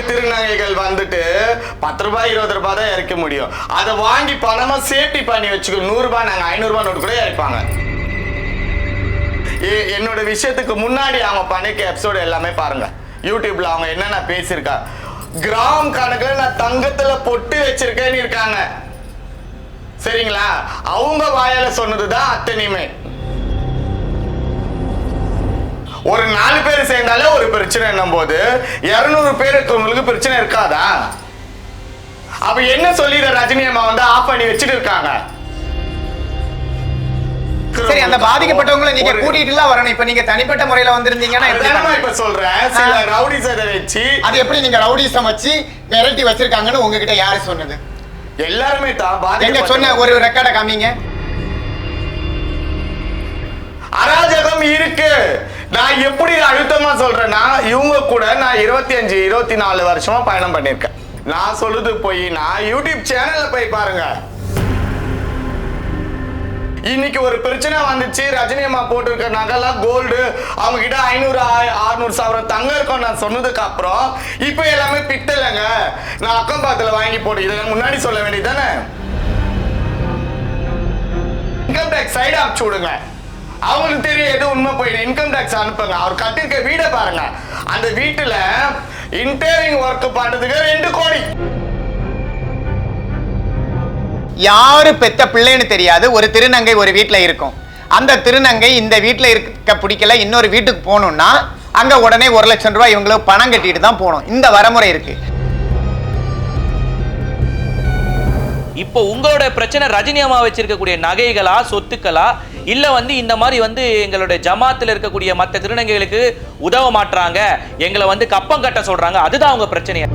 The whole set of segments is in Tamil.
திருநங்கைகள் வந்துட்டு பத்து ரூபாய் இருபது ரூபாய் தான் இறக்க முடியும். அதை வாங்கி பணமா சேஃப்டி பண்ணி வச்சுக்கோ. நூறுரூபா நாங்க ஐநூறு ரூபாய் நோட்டு கூட இறப்பாங்க. என்னோட விஷயத்துக்கு முன்னாடி அவங்க பண்ணிக்க எபிசோடு எல்லாமே பாருங்க. யூடியூப்ல அவங்க என்னென்ன பேசியிருக்கா? கிராம் கணக்குல நான் தங்கத்துல பொட்டு வச்சிருக்கேன்னு இருக்காங்க. சரிங்களா? அவங்க வாயால சொன்னதுதான் அத்தனையுமே. ஒரு நாலு பேர் சேர்ந்தாலே ஒரு பிரச்சனை போது இருநூறு பேர் இருக்கவங்களுக்கு பிரச்சனை இருக்காதா? அப்ப என்ன சொல்லி இதை ரஜினி அம்மா வந்து ஆஃப் பண்ணி வச்சுட்டு இருக்காங்க? சரி அந்த பாதிக்கப்பட்டவங்களை நீங்க ஒரு- கூட்டிட்டுலாம் வரணும். இப்ப நீங்க தனிப்பட்ட முறையில வந்திருந்தீங்கன்னா இப்ப சொல்றேன் சில ஆ. ரவுடி சதை வச்சு அது எப்படி நீங்க ரவுடிசம் வச்சு மிரட்டி வச்சிருக்காங்கன்னு உங்ககிட்ட யாரு சொன்னது? எல்லாருமே தான் எங்க சொன்ன ஒரு ரெக்கார்டை காமிங்க. அராஜகம் இருக்கு. நான் எப்படி அழுத்தமா சொல்றேன்னா இவங்க கூட நான் இருபத்தி அஞ்சு இருபத்தி நாலு வருஷமா பயணம் பண்ணிருக்கேன் நான் சொல்லுது போய் நான் யூடியூப் சேனல்ல போய் பாருங்க. இன்னைக்கு ஒரு பிரச்சனை வந்துச்சு. ரஜினி அம்மா போட்டிருக்க நகைலாம் கோல்டு அவங்க கிட்ட ஐநூறு அறுநூறு சவரம் தங்க இருக்கும் நான் சொன்னதுக்கு அப்புறம் இப்போ எல்லாமே பித்தலைங்க நான் அக்கம் பக்கத்துல வாங்கி போட்டு இதை முன்னாடி சொல்ல வேண்டியதானே இன்கம் டேக்ஸ் சைடு அனுப்பிச்சு விடுங்க. அவங்களுக்கு தெரியும் எது உண்மை போயிடும் இன்கம் டேக்ஸ் அனுப்புங்க அவர் கட்டிருக்க வீடை பாருங்க. அந்த வீட்டுல இன்டீரியரிங் ஒர்க் பண்றதுக்கு ரெண்டு கோடி. யாரு பெத்த பிள்ளைன்னு தெரியாது. ஒரு திருநங்கை ஒரு வீட்ல இருக்கும். அந்த திருநங்கை இந்த வீட்ல இருக்க பிடிக்கல. இன்னொரு வீட்டுக்கு போகணும்னா அங்க உடனே ஒரு லட்சம் ரூபாய் இவங்களுக்கு பணம் கட்டிட்டு தான் போகணும். இந்த வரமுறை இருக்கு. இப்போ உங்களோட பிரச்சனை ரஜினி அம்மா வச்சிருக்கக்கூடிய நகைகளா சொத்துக்களா? இல்ல வந்து இந்த மாதிரி வந்து எங்களுடைய ஜமாத்தில் இருக்கக்கூடிய மற்ற திருநங்கைகளுக்கு உதவ மாட்றாங்க. எங்களை வந்து கப்பம் கட்ட சொல்றாங்க. அதுதான் அவங்க பிரச்சனையா?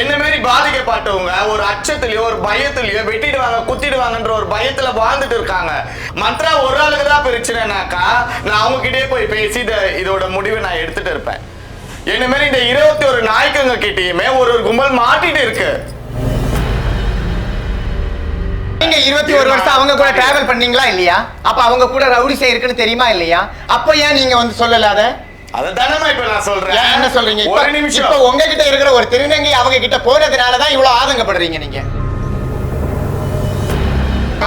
என்ன மாதிரி பாதிக்கப்பட்டவங்க ஒரு அச்சத்திலயோ ஒரு பயத்திலயோ வெட்டிடுவாங்க குத்திடுவாங்கன்ற ஒரு பயத்துல வாழ்ந்துட்டு இருக்காங்க. மற்ற ஒரு ஆளுக்கு தான் பிரச்சனைனாக்கா நான் அவங்க கிட்டே போய் பேசி இதோட முடிவை நான் எடுத்துட்டு இருப்பேன். என்ன மாதிரி இந்த இருபத்தி ஒரு நாய்க்குங்க கிட்டயுமே ஒரு ஒரு கும்பல் மாட்டிட்டு இருக்கு. நீங்க இருபத்தி ஒரு வருஷம் அவங்க கூட டிராவல் பண்ணீங்களா இல்லையா? அப்ப அவங்க கூட ரவுடிசம் இருக்குன்னு தெரியுமா இல்லையா? அப்ப ஏன் நீங்க வந்து சொல்லல அத? அதை தானே இப்ப நான் சொல்றேன். என்ன சொல்றீங்க? ஒரு நிமிஷம். இப்ப உங்ககிட்ட இருக்கிற ஒரு திருநங்கை அவங்க கிட்ட போனதுனால தான் இவ்வளவு ஆதங்கப்படுறீங்க நீங்க.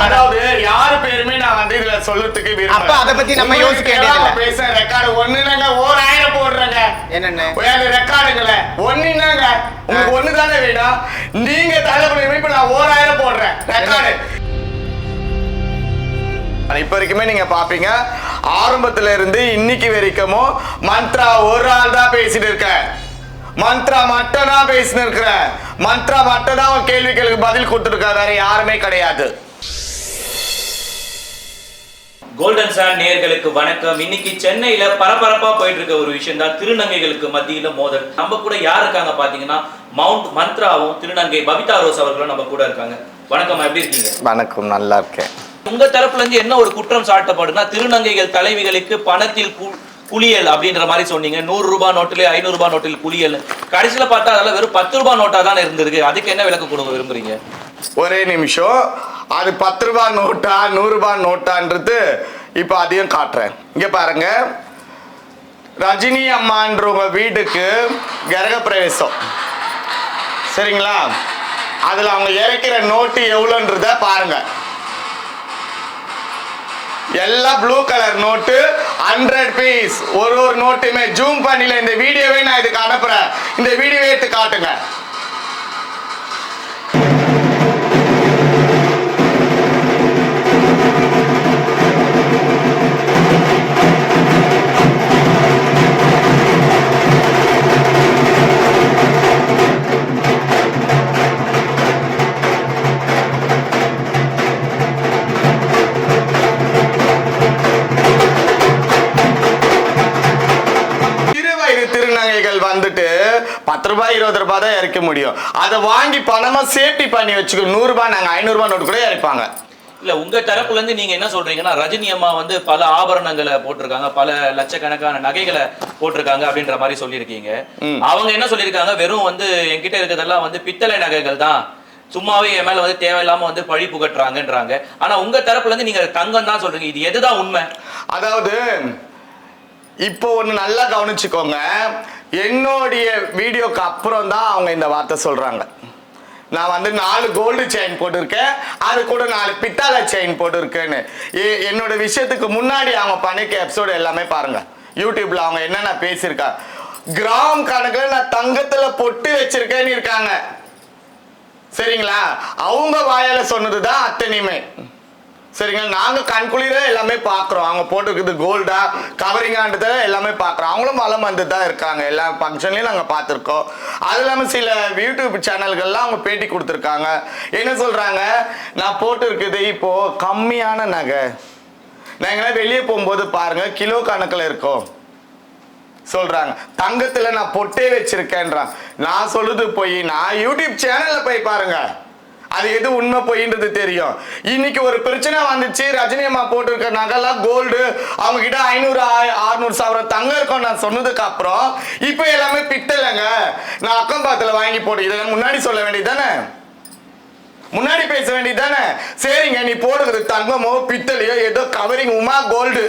அதாவது யாரு பேருமே நான் வந்து இதுல சொல்றதுக்கு. அப்ப அத பத்தி நம்ம யோசிக்க வேண்டியதில்ல. பேச ரெக்கார்டு ஒண்ணுனாங்க ஓராயிரம் போடுறேங்க. என்னென்ன? ரெக்கார்டுங்கள ஒண்ணுனாங்க. உங்களுக்கு ஒண்ணு தானே வேணும்? நீங்க தலைமுறை இப்ப நான் ஓராயிரம் போடுறேன். ரெக்கார்டு இப்ப வரைக்குமே நீங்க பாப்பீங்க. ஆரம்பத்துல இருந்து இன்னைக்கு வரைக்கும் மந்த்ரா ஒரு ஆள் தான் பேசிட்டு இருக்க மந்த்ரா மட்டும் தான் பேசிட்டு இருக்கிற மந்த்ரா மட்டும் தான் உன் கேள்விகளுக்கு பதில் கொடுத்துருக்க வேற யாருமே கிடையாது. கோல்டன் சார் நேயர்களுக்கு வணக்கம். இன்னைக்கு சென்னையில பரபரப்பா போயிட்டு இருக்க ஒரு விஷயம் தான் திருநங்கைகளுக்கு மத்தியில மோதல். நம்ம கூட யார் இருக்காங்க பாத்தீங்கன்னா மவுண்ட் மந்த்ராவும் திருநங்கை பபிதா ரோஸ் அவர்களும் நம்ம கூட இருக்காங்க. வணக்கம் எப்படி இருக்கீங்க? வணக்கம் நல்லா இருக்கேன். உங்க தரப்புல இருந்து என்ன ஒரு குற்றம் சாட்டப்படுனா திருநங்கைகள் தலைவிகளுக்கு பணத்தில் கு- குளியல் அப்படின்ற மாதிரி சொன்னீங்க. நூறு ரூபாய் நோட்டிலே ஐநூறு ரூபாய் நோட்டில் குளியல். கடைசியில பார்த்தா அதெல்லாம் வெறும் பத்து ரூபாய் நோட்டா தானே இருந்திருக்கு. அதுக்கு என்ன விளக்கம் கொடுக்க விரும்புறீங்க? ஒரே நிமிஷம். அது பத்து ரூபாய் நோட்டா நூறு ரூபாய் நோட்டான்றது இப்போ அதையும் காட்டுறேன். இங்க பாருங்க. ரஜினி அம்மான்றவங்க வீட்டுக்கு கிரக பிரவேசம் சரிங்களா? அதுல அவங்க இறக்கிற நோட்டு எவ்வளோன்றத பாருங்க. எல்லாம் blue colour note hundred piece ஒரு ஒரு நோட்டுமே ஜூம் பண்ணில இந்த வீடியோவே நான் இதுக்கு அனுப்புறேன். இந்த வீடியோவே எடுத்து காட்டுங்க. ரூபாய் இருபது ரூபாய் தான் இறக்க முடியும். அதை வாங்கி பணமா சேஃப்டி பண்ணி வச்சுக்கோ. நூறு ரூபாய் நாங்க ஐநூறு ரூபாய் நோட்டு கூட இறப்பாங்க. இல்ல உங்க தரப்புல இருந்து நீங்க என்ன சொல்றீங்கன்னா ரஜினி அம்மா வந்து பல ஆபரணங்களை போட்டிருக்காங்க பல லட்சக்கணக்கான நகைகளை போட்டிருக்காங்க அப்படின்ற மாதிரி சொல்லியிருக்கீங்க. அவங்க என்ன சொல்லியிருக்காங்க? வெறும் வந்து என்கிட்ட இருக்கிறதெல்லாம் வந்து பித்தளை நகைகள் தான். சும்மாவே என் மேல வந்து தேவையில்லாம வந்து பழி புகட்டுறாங்கன்றாங்க. ஆனா உங்க தரப்புல இருந்து நீங்க தங்கம் தான் சொல்றீங்க. இது எதுதான் உண்மை? அதாவது இப்போ ஒன்று நல்லா கவனிச்சுக்கோங்க. என்னுடைய வீடியோக்கு அப்புறம் தான் அவங்க இந்த வார்த்தை சொல்கிறாங்க நான் வந்து நாலு கோல்டு செயின் போட்டிருக்கேன். அது கூட நாலு பித்தால செயின் போட்டிருக்கேன்னு. என்னோட விஷயத்துக்கு முன்னாடி அவங்க பண்ணிக்க எபிசோடு எல்லாமே பாருங்க. யூடியூப்ல அவங்க என்னென்ன பேசியிருக்கா? கிராம் கணக்கில் நான் தங்கத்துல பொட்டு வச்சிருக்கேன்னு இருக்காங்க. சரிங்களா? அவங்க வாயால சொன்னதுதான் அத்தனையுமே. சரிங்களா நாங்க கண்குளிர எல்லாமே பாக்குறோம். அவங்க போட்டுருக்குது கோல்டா கவரிங்கான்றத எல்லாமே பாக்குறோம். அவங்களும் வளம் வந்து தான் இருக்காங்க. எல்லா ஃபங்க்ஷன்லயும் நாங்க பார்த்துருக்கோம். அது இல்லாம சில யூடியூப் சேனல்கள்லாம் அவங்க பேட்டி கொடுத்துருக்காங்க. என்ன சொல்றாங்க? நான் போட்டு இருக்குது இப்போ கம்மியான நகை. நாங்க வெளியே போகும்போது பாருங்க கிலோ கணக்கில் இருக்கும். சொல்றாங்க. தங்கத்துல நான் பொட்டே வச்சிருக்கேன்றான். நான் சொல்லுது போய். நான் யூடியூப் சேனல்ல போய் பாருங்க. அது எது உண்மை பொய்ன்றது தெரியும். இன்னைக்கு ஒரு பிரச்சனை வந்துச்சு. ரஜினி அம்மா போட்டிருக்க நகைலாம் கோல்டு அவங்க கிட்ட ஐநூறு அறுநூறு சவரம் தங்கம் இருக்கும். நான் சொன்னதுக்கு அப்புறம் இப்போ எல்லாமே பித்தலைங்க நான் அக்கம் பாத்துல வாங்கி போடு. இதை முன்னாடி சொல்ல வேண்டியதானே முன்னாடி பேச வேண்டியதானே சரிங்க நீ போடுறது தங்கமோ பித்தலையோ ஏதோ கவரிங் உமா கோல்டு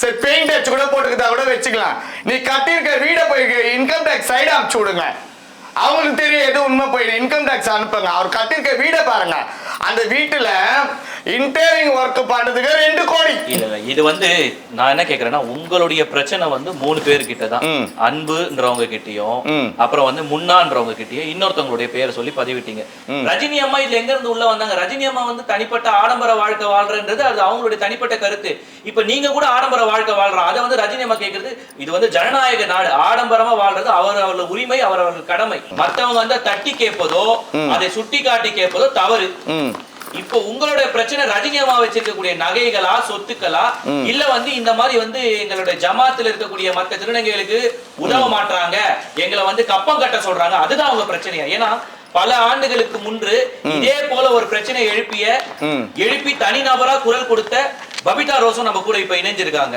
சரி பெயிண்ட் அடிச்சு கூட போட்டுக்கிட்டா கூட வச்சுக்கலாம். நீ கட்டியிருக்க வீடை போய் இன்கம் டேக்ஸ் சைடு அனுப்பிச்சு விடுங்க. அவங்களுக்கு தெரியும் எது உண்மை போயிடும் இன்கம் டேக்ஸ் அனுப்புங்க. அவர் கட்டிருக்க வீடை பாருங்க. அந்த வீட்டுல இன்டீரியரிங் ஒர்க் பண்றதுக்கு ரெண்டு கோடி. இல்ல இது வந்து நான் என்ன கேக்குறேன்னா உங்களுடைய பிரச்சனை வந்து மூணு பேர் கிட்ட தான். அன்புன்றவங்க கிட்டயும். அப்புறம் வந்து முன்னான்றவங்க கிட்டயும் இன்னொருத்தவங்களுடைய பேரை சொல்லி பதிவிட்டீங்க. ரஜினி அம்மா இதுல எங்க இருந்து உள்ள வந்தாங்க? ரஜினி அம்மா வந்து தனிப்பட்ட ஆடம்பர வாழ்க்கை வாழ்றன்றது அது அவங்களுடைய தனிப்பட்ட கருத்து. இப்ப நீங்க கூட ஆடம்பர வாழ்க்கை வாழ்றோம் அதை வந்து ரஜினி அம்மா கேக்குறது இது வந்து ஜனநாயக நாடு. ஆடம்பரமா வாழ்றது அவர் அவர்கள் உரிமை அவர் அவர்கள் கடமை. மத்தவங்க வந்து தட்டி கேட்பதோ அதை சுட்டி காட்டி கேட்பதோ தவறு. இப்போ உங்களுடைய பிரச்சனை ரஜினி அம்மா வச்சிருக்கக்கூடிய நகைகளா சொத்துக்களா? இல்ல வந்து இந்த மாதிரி வந்து எங்களுடைய ஜமாத்துல இருக்கக்கூடிய மத்த திருநங்கைகளுக்கு உதவ மாட்றாங்க. எங்களை வந்து கப்பம் கட்ட சொல்றாங்க. அதுதான் அவங்க பிரச்சனையா? ஏன்னா பல ஆண்டுகளுக்கு முன்று இதே போல ஒரு பிரச்சனை எழுப்பிய. எழுப்பி தனிநபரா குரல் கொடுத்த பபிதா ரோஸும் நம்ம கூட இப்ப இணைஞ்சிருக்காங்க.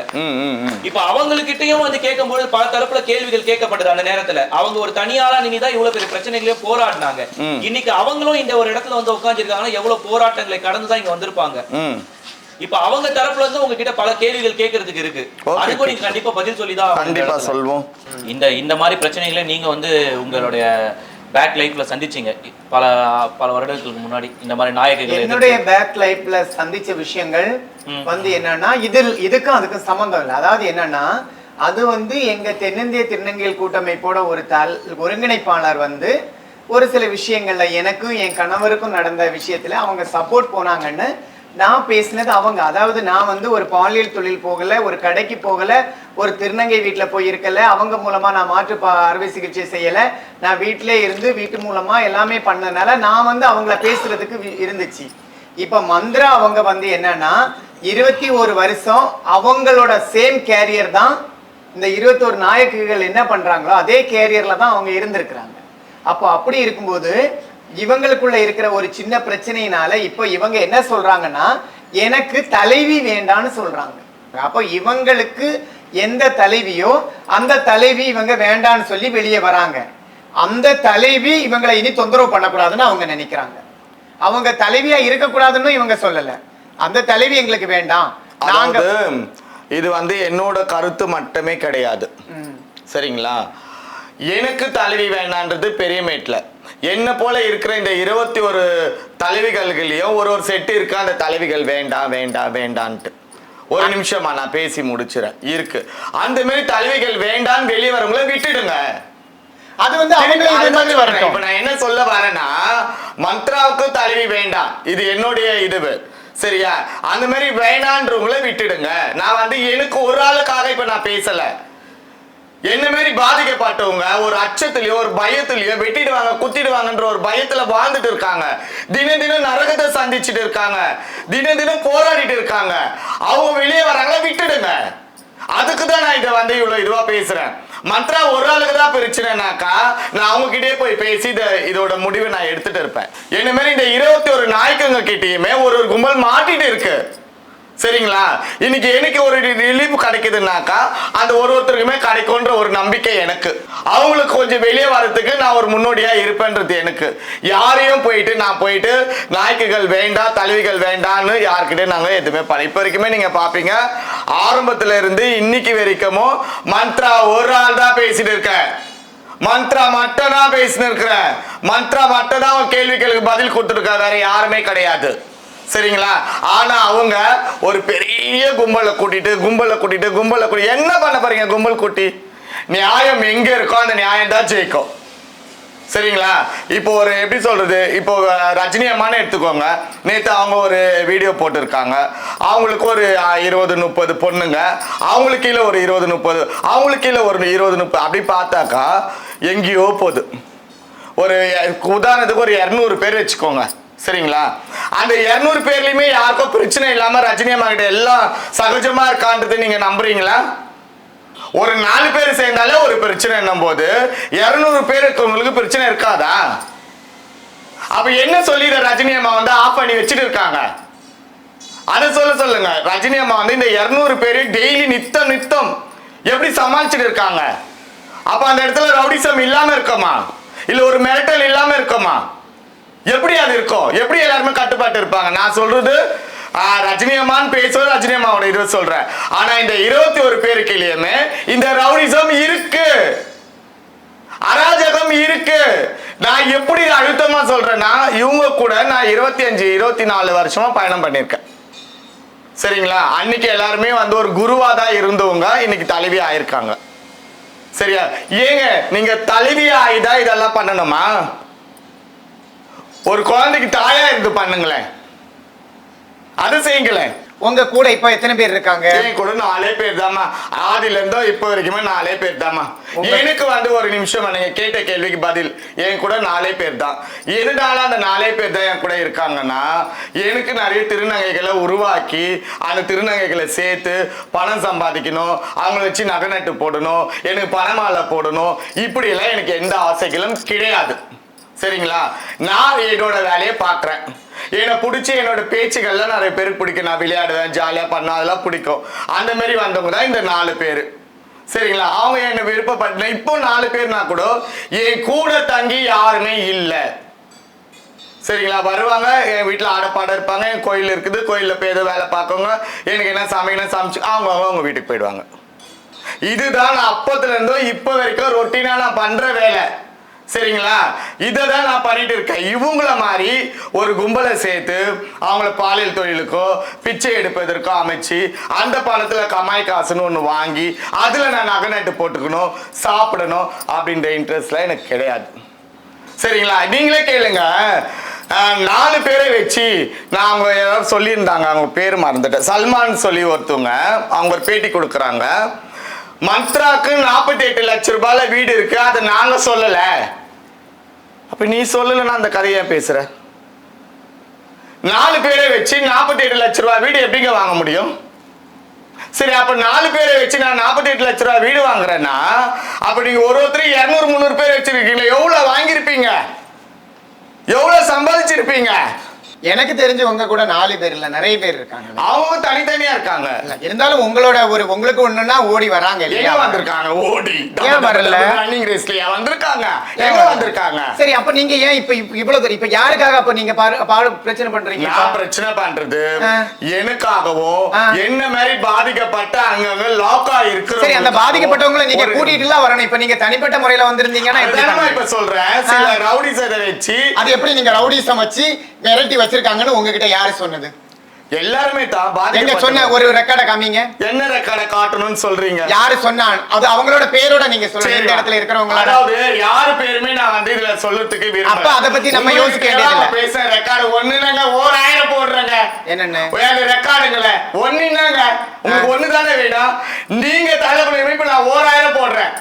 இப்ப அவங்ககிட்டயும் வந்து கேட்கும்போது பல தரப்புல கேள்விகள் கேட்கப்படுது அந்த நேரத்துல. அவங்க ஒரு தனியாளா நீங்க தான் இவ்வளவு பெரிய பிரச்சனைகளையும் போராடினாங்க. இன்னைக்கு அவங்களும் இந்த ஒரு இடத்துல வந்து உட்காந்துருக்காங்கன்னா எவ்வளவு போராட்டங்களை கடந்து தான் இங்க வந்திருப்பாங்க. இப்ப அவங்க தரப்புல இருந்து உங்ககிட்ட பல கேள்விகள் கேட்கறதுக்கு இருக்கு. அதுக்கும் நீங்க கண்டிப்பா பதில் சொல்லிதான் கண்டிப்பா. சொல்வோம். இந்த இந்த மாதிரி பிரச்சனைகளை நீங்க வந்து உங்களுடைய பேக் லைஃப்ல சந்திச்சீங்க. பல பல வருடங்களுக்கு முன்னாடி இந்த மாதிரி நாயகர்கள் என்னுடைய பேக் லைஃப்ல சந்திச்ச விஷயங்கள் வந்து என்னன்னா இதில் இதுக்கும் அதுக்கும் சம்பந்தம் இல்லை. அதாவது என்னன்னா அது வந்து எங்க தென்னிந்திய திருநங்கைகள் கூட்டமைப்போட ஒரு தல் ஒருங்கிணைப்பாளர் வந்து ஒரு சில விஷயங்கள்ல எனக்கும் என் கணவருக்கும் நடந்த விஷயத்துல அவங்க சப்போர்ட் போனாங்கன்னு நான் பேசினது அவங்க. அதாவது நான் வந்து ஒரு பாலியல் தொழில் போகல ஒரு கடைக்கு போகல ஒரு திருநங்கை வீட்டில் போய் இருக்கல அவங்க மூலமா நான் மாற்று பா- அறுவை சிகிச்சை செய்யல. நான் வீட்டிலே இருந்து வீட்டு மூலமா எல்லாமே பண்ணதுனால நான் வந்து அவங்கள பேசுறதுக்கு இருந்துச்சு. இப்ப மந்த்ரா அவங்க வந்து என்னன்னா இருபத்தி ஒரு வருஷம் அவங்களோட சேம் கேரியர் தான் இந்த இருபத்தோரு நாயக்குகள் என்ன பண்றாங்களோ அதே கேரியர்ல தான் அவங்க இருந்திருக்கிறாங்க. அப்போ அப்படி இருக்கும்போது இவங்களுக்குள்ள இருக்கிற ஒரு சின்ன பிரச்சனையினால இப்போ இவங்க என்ன சொல்றாங்கன்னா எனக்கு தலைவி வேண்டான்னு சொல்றாங்க. அப்போ இவங்களுக்கு எந்த தலைவியோ அந்த தலைவி இவங்க வேண்டான்னு சொல்லி வெளியே வராங்க. அந்த தலைவி இவங்களை இனி தொந்தரவு பண்ணக்கூடாதுன்னு அவங்க நினைக்கிறாங்க. அவங்க தலைவியா இருக்கக்கூடாதுன்னு இவங்க சொல்லல. அந்த தலைவி எங்களுக்கு வேண்டாம். நாங்க இது வந்து என்னோட கருத்து மட்டுமே கிடையாது. சரிங்களா? எனக்கு தலைவி வேணான்றது பெரியமேட்ல என்ன போல இருக்கிற இந்த இருபத்தி ஒரு தலைவிகள்களையும் ஒரு ஒரு செட்டு இருக்கு? அந்த தலைவிகள் வேண்டாம் வேண்டாம் வேண்டான்ட்டு. ஒரு நிமிஷமா நான் பேசி முடிச்சிடறேன் இருக்கு. அந்த மாதிரி தலைவிகள் வேண்டாம் வெளியே வரவங்கள விட்டுடுங்க. அது வந்து அவங்க திருப்பி இது அதுதான் மாதிரி சொல்றேன். வரட்டும். இப்ப நான் என்ன சொல்ல வரேன்னா மந்த்ராவுக்கு தலைவி வேண்டாம். இது என்னுடைய இதுவு. சரியா? அந்த மாதிரி வேணான்றவங்கள விட்டுடுங்க. நான் வந்து எனக்கு ஒரு ஆளுக்காக இப்ப நான் பேசல. என்ன மாதிரி பாதிக்கப்பட்டவங்க? ஒரு அச்சத்திலயோ ஒரு பயத்திலயோ வெட்டிடுவாங்க குத்திடுவாங்கன்ற ஒரு பயத்துல வாழ்ந்துட்டு இருக்காங்க. தினம் தினம் நரகத்தை சந்திச்சுட்டு இருக்காங்க. தினம் தினம் போராடிட்டு இருக்காங்க. அவங்க வெளியே வராங்களா? விட்டுடுங்க. அதுக்கு தான் நான் இதை வந்து இவ்வளவு இதுவா பேசுறேன். மற்ற ஒரு ஆளுக்கு தான் பிரச்சனைனாக்கா நான் அவங்க கிட்டே போய் பேசி இதை இதோட முடிவை நான் எடுத்துட்டு இருப்பேன். என்ன மாதிரி இந்த இருபத்தி ஒரு நாய்க்குங்க கிட்டேயுமே ஒரு ஒரு கும்பல் மாட்டிட்டு இருக்கு. சரிங்களா? இன்னைக்கு எனக்கு ஒரு ரிலீஃப் கிடைக்குதுன்னாக்கா அந்த ஒரு ஒருத்தருக்குமே கிடைக்கும்ன்ற ஒரு நம்பிக்கை எனக்கு. அவங்களுக்கு கொஞ்சம் வெளியே வர்றதுக்கு நான் ஒரு முன்னோடியா இருப்பேன்றது எனக்கு. யாரையும் போயிட்டு நான் போயிட்டு நாய்க்குகள் வேண்டாம் தலைவிகள் வேண்டாம்னு யாருக்கிட்டே நாங்கள் எதுவுமே பண்ண இப்போ வரைக்குமே நீங்க பாப்பீங்க ஆரம்பத்துல இருந்து இன்னைக்கு வரைக்கும் மந்த்ரா ஒரு ஆள் தான் பேசிட்டு இருக்கேன். மந்த்ரா மட்டும் தான் பேசின்னு இருக்கிறேன். மந்த்ரா மட்டும் தான் கேள்விகளுக்கு பதில் கொடுத்துருக்கா வேற யாருமே கிடையாது. சரிங்களா? ஆனா அவங்க ஒரு பெரிய கும்பலை கூட்டிட்டு கும்பலை கூட்டிட்டு கும்பலை கூட்டி என்ன பண்ண பாருங்க கும்பல் கூட்டி? நியாயம் எங்க இருக்கோ அந்த நியாயம் தான் ஜெயிக்கும். சரிங்களா? இப்போ ஒரு எப்படி சொல்றது? இப்போ ரஜினி அம்மான்னு எடுத்துக்கோங்க. நேற்று அவங்க ஒரு வீடியோ போட்டிருக்காங்க. அவங்களுக்கு ஒரு இருபது முப்பது பொண்ணுங்க. அவங்களுக்கு கீழே ஒரு இருபது முப்பது அவங்களுக்கு கீழே ஒரு இருபது முப்பது அப்படி பார்த்தாக்கா எங்கேயோ போகுது. ஒரு உதாரணத்துக்கு ஒரு இரநூறு பேர் வச்சுக்கோங்க. சரிங்களா? அந்த இரநூறு பேர்லையுமே யாருக்கும் பிரச்சனை இல்லாம ரஜினி அம்மா கிட்ட எல்லாம் சகஜமா இருக்கான்றது நீங்க நம்புறீங்களா? ஒரு நாலு பேர் சேர்ந்தாலே ஒரு பிரச்சனை என்னும் போது இருநூறு பேர் இருக்கவங்களுக்கு பிரச்சனை இருக்காதா? அப்ப என்ன சொல்லி இதை ரஜினி அம்மா வந்து ஆஃப் பண்ணி வச்சுட்டு இருக்காங்க? அதை சொல்ல சொல்லுங்க. ரஜினி அம்மா வந்து இந்த இருநூறு பேர் டெய்லி நித்தம் நித்தம் எப்படி சமாளிச்சுட்டு இருக்காங்க? அப்ப அந்த இடத்துல ரவுடிசம் இல்லாம இருக்குமா? இல்ல ஒரு மிரட்டல் இல்லாம இருக்குமா? எப்படி அது இருக்கும் எப்படி எல்லாருமே கட்டுப்பாட்டு இருப்பாங்க? நான் சொல்றது ரஜினியம்மான்னு பேசுவது ரஜினியம்மாவோட இருவர் இது சொல்றேன். ஆனா இந்த இருபத்தி ஒரு பேருக்குலயுமே இந்த ரவுடிசம் இருக்கு. அராஜகம் இருக்கு. நான் எப்படி அழுத்தமா சொல்றேன்னா இவங்க கூட நான் இருபத்தி அஞ்சு இருபத்தி நாலு வருஷமா பயணம் பண்ணியிருக்கேன். சரிங்களா? அன்னைக்கு எல்லாருமே வந்து ஒரு குருவா தான் இருந்தவங்க இன்னைக்கு தலைவி ஆயிருக்காங்க. சரியா? ஏங்க நீங்க தலைவி ஆயிதான் இதெல்லாம் பண்ணணுமா? ஒரு குழந்தைக்கு தாயா இருந்து பண்ணுங்களேன். அதை செய்யுங்களேன். உங்க கூட இப்ப எத்தனை பேர் இருக்காங்க? என் கூட நாலே பேர் தாம்மா. ஆதில இருந்தோ இப்ப வரைக்குமே நாலே பேர் தாம்மா. எனக்கு வந்து ஒரு நிமிஷம் நீங்க கேட்ட கேள்விக்கு பதில். என் கூட நாலே பேர் தான். எதனால அந்த நாலே பேர் தான் என் கூட இருக்காங்கன்னா எனக்கு நிறைய திருநங்கைகளை உருவாக்கி அந்த திருநங்கைகளை சேர்த்து பணம் சம்பாதிக்கணும் அவங்கள வச்சு நகை நட்டு போடணும் எனக்கு பணமாலை போடணும் இப்படி எல்லாம் எனக்கு எந்த ஆசைகளும் கிடையாது. சரிங்களா? நான் என்னோட வேலையை பார்க்குறேன். என்னை பிடிச்சி என்னோட பேச்சுகள்லாம் நிறைய பேருக்கு பிடிக்கும். நான் விளையாடுவேன் ஜாலியாக பண்ண அதெல்லாம் பிடிக்கும். அந்த மாதிரி வந்தவங்க தான் இந்த நாலு பேர். சரிங்களா? அவங்க என்னை விருப்பப்பட்ட இப்போ நாலு பேர்னா கூட என் கூட தங்கி யாருமே இல்லை. சரிங்களா? வருவாங்க என் வீட்டில் ஆடப்பாட இருப்பாங்க என் கோயில் இருக்குது கோயிலில் போய் ஏதோ வேலை பார்க்கவங்க எனக்கு என்ன சமைக்கணும் சமைச்சு அவங்க அவங்க அவங்க வீட்டுக்கு போயிடுவாங்க. இதுதான் நான் அப்பத்துல இருந்தோ இப்போ வரைக்கும் ரொட்டீனா நான் பண்ற வேலை. சரிங்களா? இதை தான் நான் பண்ணிட்டு இருக்கேன். இவங்கள மாதிரி ஒரு கும்பலை சேர்த்து அவங்கள பாலியல் தொழிலுக்கோ பிச்சை எடுப்பதற்கோ அமைச்சு அந்த பணத்தில் கமாய் காசுன்னு ஒன்று வாங்கி அதில் நான் நகை நட்டு போட்டுக்கணும் சாப்பிடணும் அப்படின்ற இன்ட்ரெஸ்ட்லாம் எனக்கு கிடையாது. சரிங்களா? நீங்களே கேளுங்க. நாலு பேரை வச்சு நான் அவங்க யாராவது சொல்லியிருந்தாங்க. அவங்க பேர் மறந்துட்டேன். சல்மான் சொல்லி ஒருத்தவங்க அவங்க ஒரு பேட்டி கொடுக்குறாங்க. மந்த்ராக்கு நாற்பத்தி எட்டு லட்ச ரூபாயில் வீடு இருக்குது அதை நாங்கள் சொல்லலை. அப்ப நீ சொல்லலன்னா அந்த கதையை பேசுற நாலு பேரை வச்சு நாற்பத்தி எட்டு லட்ச ரூபாய் வீடு எப்படிங்க வாங்க முடியும்? சரி அப்ப நாலு பேரை வச்சு நான் நாற்பத்தி எட்டு லட்ச ரூபாய் வீடு வாங்குறேன்னா அப்ப நீங்க ஒரு ஒருத்தர் இருநூறு முந்நூறு பேர் வச்சிருக்கீங்களா எவ்வளவு வாங்கியிருப்பீங்க? எவ்வளவு சம்பாதிச்சிருப்பீங்க? எனக்கு தெரிஞ்சு உங்க கூட நாலு பேர் இல்ல நிறைய பேர் இருக்காங்க. அவங்க தனித்தனியா இருக்காங்க. இருந்தாலும் உங்களோட ஒரு உங்களுக்கு ஒண்ணுன்னா ஓடி வராங்க இல்லையா? வந்திருக்காங்க? ஓடி. ஏன் வரல? ரன்னிங் ரேஸ்லயா வந்திருக்காங்க. எங்க? வந்திருக்காங்க? சரி அப்ப நீங்க ஏன் இப்ப இவ்வளவு தூரம் இப்ப யாருக்காக அப்ப நீங்க பாடு பிரச்சனை பண்றீங்க? நான் பிரச்சனை பண்றது ஆ. என்ன மாதிரி பாதிக்கப்பட்ட அங்கங்க லாக்கா இருக்கிற சரி அந்த பாதிக்கப்பட்டவங்களை நீங்க கூட்டிட்டு எல்லாம் வரணும். இப்ப நீங்க தனிப்பட்ட முறையில வந்திருந்தீங்கன்னா எப்படி இப்ப? சொல்றேன். சில ரவுடிஸ் அதை வச்சு அது எப்படி நீங்க ரவுடிசம் வச்சு மிரட்டி வச்சிருக்காங்கன்னு உங்ககிட்ட யாரு சொன்னது? எல்லாருமே தான் எங்க சொன்ன ஒரு ரெக்கார்டை காமிங்க. என்ன ரெக்கார்டை காட்டணும்னு சொல்றீங்க? யாரு சொன்னா அது அவங்களோட பேரோட நீங்க சொல்லுங்க. இந்த இடத்துல இருக்கிறவங்களோட அதாவது யாரு பேருமே நான் வந்து இதுல சொல்றதுக்கு. அப்ப அத பத்தி நம்ம யோசிக்க வேண்டியதில்ல. நான் பேசுற ரெக்கார்டு ஒண்ணுனாங்க ஓராயிரம் போடுறேங்க. என்னன்னு? அந்த ரெக்கார்டுங்கள ஒண்ணுனாங்க. உங்களுக்கு ஒண்ணு தானே வேணும்? நீங்க தலை பண்ணி இப்ப நான்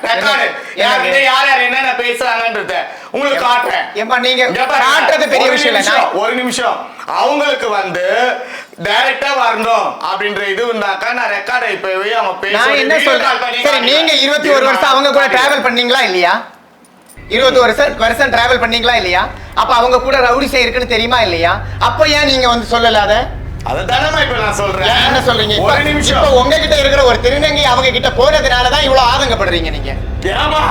ரெக்கார்டு? யார்கிட்ட யார் யார் என்னென்ன பேசுறாங்கன்றத உங்களுக்கு காட்டுறேன். ஏம்பா நீங்க. காட்டுறது பெரிய விஷயம் இல்ல. ஒரு நிமிஷம். அவங்களுக்கு வந்து டைரக்டா வரணும் அப்படின்ற இது இருந்தாக்கா நான் ரெக்கார்டை இப்பவே அவங்க பேசி நான் என்ன சொல்றேன்? சரி நீங்க காட்டுறேன். இருபத்தி ஒரு வருஷம் அவங்க கூட டிராவல் பண்ணீங்களா இல்லையா? இருபத்தி வருஷம் வருஷம் டிராவல் பண்ணீங்களா இல்லையா? அப்ப அவங்க கூட ரவுடிசம் இருக்குன்னு தெரியுமா இல்லையா? அப்ப ஏன் நீங்க வந்து சொல்லல அத அதுதானம்மா இப்ப நான் சொல்றேன்? என்ன சொல்றீங்க? ஒரு நிமிஷம். இப்ப உங்ககிட்ட இருக்கிற ஒரு திருநங்கை அவங்க கிட்ட போறதுனால தான் இவ்வளவு ஆதங்கப்படுறீங்க நீங்க. ஏமா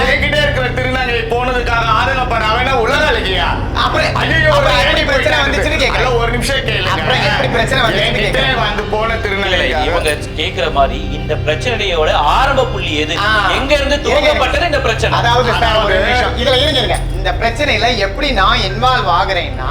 என்கிட்ட இருக்கிற திருநங்கை போனதுக்காக ஆதங்கப்பட அவன உலக அழகியா அப்புறம் ஐயோ ஒரு எப்படி பிரச்சனை வந்துச்சுன்னு கேக்குறேன். ஒரு நிமிஷம் கேளுங்க. அப்புறம் எப்படி பிரச்சனை வந்துச்சுன்னு. வந்து போன திருநங்கை இவங்க கேக்குற மாதிரி இந்த பிரச்சனையோட ஆரம்ப புள்ளி எது. எங்க இருந்து. துவங்கப்பட்டது இந்த பிரச்சனை? அதாவது ஒரு நிமிஷம். இதுல இருங்க இந்த பிரச்சனையில எப்படி நான் இன்வால்வ் ஆகுறேன்னா